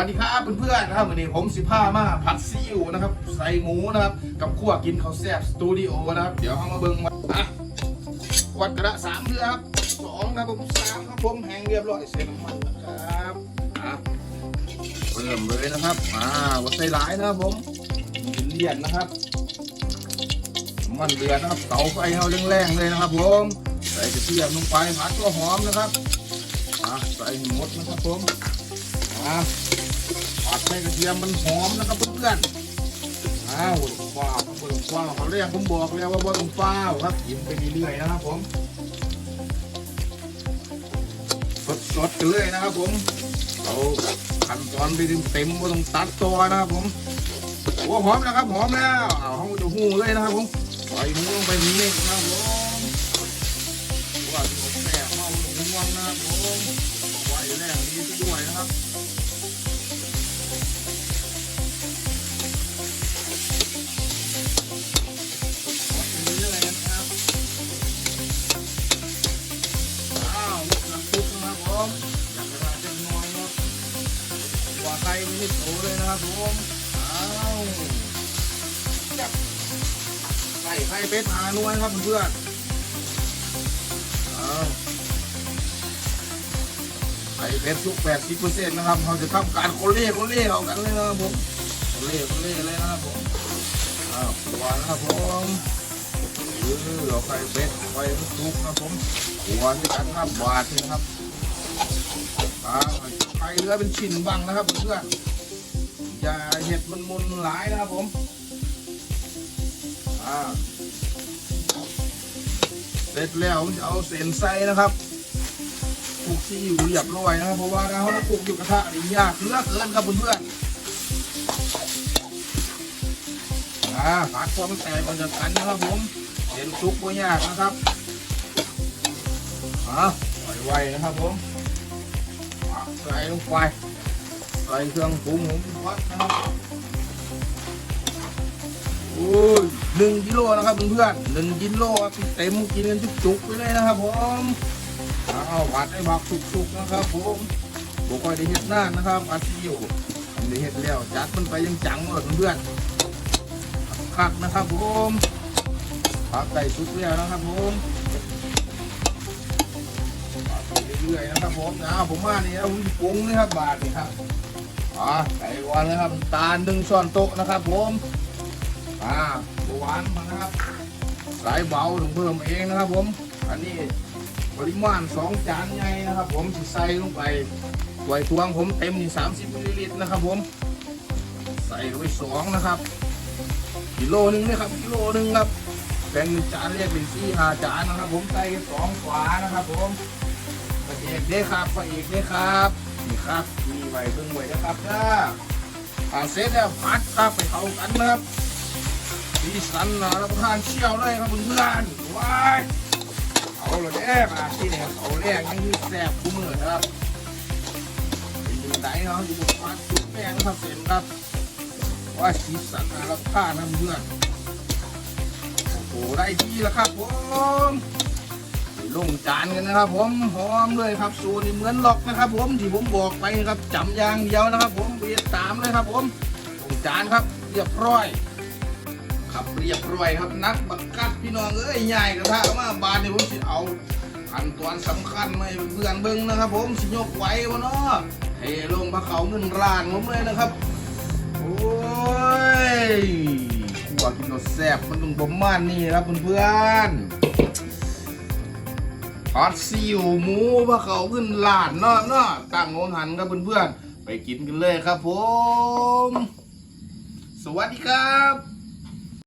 วัสดีครับเพื่อนๆนะครับวันนี้ผมสิผ้ามาผัดซีอิ๊วนะครับ ใส่หมูนะครับ กับขั่วกินข้าวแซ่บสตูดิโอนะครับ เดี๋ยวเอามาเบิ่งมาอะวัดกระสามเดือครับสองครับผมสามครับผมแห้งเรียบร้อยเสร็จน้ำมันนะครับอะเริ่มเลยนะครับอ่าวัดใส่หลายนะครับผมเลียนนะครับมันเดือดนะครับเตาไฟเอาแรงๆเลยนะครับผมใส่กระเทียมลงไปผัดก็หอมนะครับอะใส่หมดนะครับผมอ่า ผัดให้กระเทียมมันหอมนะครับเพื่อนๆอ้าวฟ้าวบนฟ้าวเขาเรียกผมบอกแล้วว่าบนฟ้าวครับกินไปเรื่อยๆนะครับผมสดๆกันเลยนะครับผมเอาขั้นตอนไปเต็มๆว่าต้องตัดตัวนะครับผมโอ้หอมนะครับหอมแล้วเอาห้องจะหูเลยนะครับผมใส่หมูลงไปนิดนึงนะครับผมว่าที่ผมแซ่บมากผมง่วงนะครับผมไว้แรกนี้ด้วยนะครับ ผมอยากจะทานจะน้อยครับหัวไก่ไม่ได้โตเลยนะครับผมอ้าวจับไก่ไข่เป็ดหาหน่วยครับเพื่อนอ้าวไข่เป็ดสุกแปดสิบเปอร์เซ็นต์นะครับเราจะทำการโคเล่โคเล่เอากันเลยนะครับผมโคเล่โคเล่เลยนะครับผมอ้าวตัวนะครับผมเออเราไฟเป็ดไฟทุกครับผมหัวที่กันครับบานี่นะครับ อ่าไฟเรือเป็นชิ้นบังนะครับเพื่อนอย่าเห็ดมันมุนหลายนะครับผมเสร็จแล้วจะเอาเส้นใส่นะครับปลูกที่อยู่เรียบร้อยนะครับเพราะว่าเราต้องปลูกอยู่กระทะนี่ยากเลือเกินครับเพื่อนอ่าผัดความแตกมันจะกันนะครับผมเห็นซุปไม่ยากนะครับอะไวๆนะครับผม ใส่ลงไปใส่เครื่องปรุงหมูวัดนะครับโอ้ยหนึ่งกิโลนะครับเพื่อนหนึ่งกิโลครับเต็มกินกันจุกๆไปเลยนะครับผมเอาผัดให้ผักสุกๆนะครับผมบุกไปได้เห็ดหน้านะครับอาซิวได้เห็ดแล้วจัดมันไปยังจังหมดเพื่อนคักนะครับผมผักไก่สุกแล้วนะครับผม เรื่อยๆนะครับผมนะผมว่านี่เอาปรุงนะครับบาทนี่ครับอ่าไก่หวานนะครับ ตาลหนึ่งช้อนโต๊ะนะครับผมอ่าหวานมานะครับสายเบาต้องเพิ่มเองนะครับผม อันนี้ปริมาณสองจานใหญ่นะครับ ผมใส่ลงไปถ้วยตวงผมเต็มนี่สามสิบมิลลิลิตรนะครับผม ใส่ไว้สองนะครับ กิโลหนึงนะครับกิโลหนึงครับแบ่งจานเรียกเป็นสี่ห้าจานนะครับ ผมใส่สองฝานะครับผม พระเอกเด้ครับพระเอกเด้ครับนี่ครับมีไว้เพิ่งไว้นะครับนะผ่านเสร็จแล้วพัดครับไปเข้ากันนะครับดีสันนะรับประทานเชี่ยวเลยครับเพื่อนๆว้ายเอาละเด้มาที่เนี่ยเขาแรกยังมีแซ่บคู่มือนะครับเป็นยังไงเนาะอยู่บนพัดสุดแป้งครับเสร็จครับว่าสีสันนะรับประทานนะเพื่อนโอ้ได้ที่แล้วครับผม ลงจานกันนะครับผมหอมเลยครับสูตรนี่เหมือนล็อกนะครับ ผมที่ผมบอกไปครับจำยางเดียวนะครับ ผมเบียดตามเลยครับ ผมลงจานครับเรียบร้อยครับเรียบร้อยครับนักบักกัดพี่น้องเอ้ยใหญ่กระทะมาบานนี่ผมสิเอาขั้นตอนสำคัญไมาให้เพื่อนเบิ่งนะครับ ผมสิยกไว้วะเนาะเทลงพระเขาเงินร้านผมเลยนะครับโอ้ยขัวกินรสแซ่บมันต้องประมาณนี้ครับเพื่อนๆ ผัดซีอิ๊วหมูพระเขาขึ้นลาดเนาะเนาะตั้งโงหันครับเพื่อนๆไปกินกันเลยครับผม สวัสดีครับ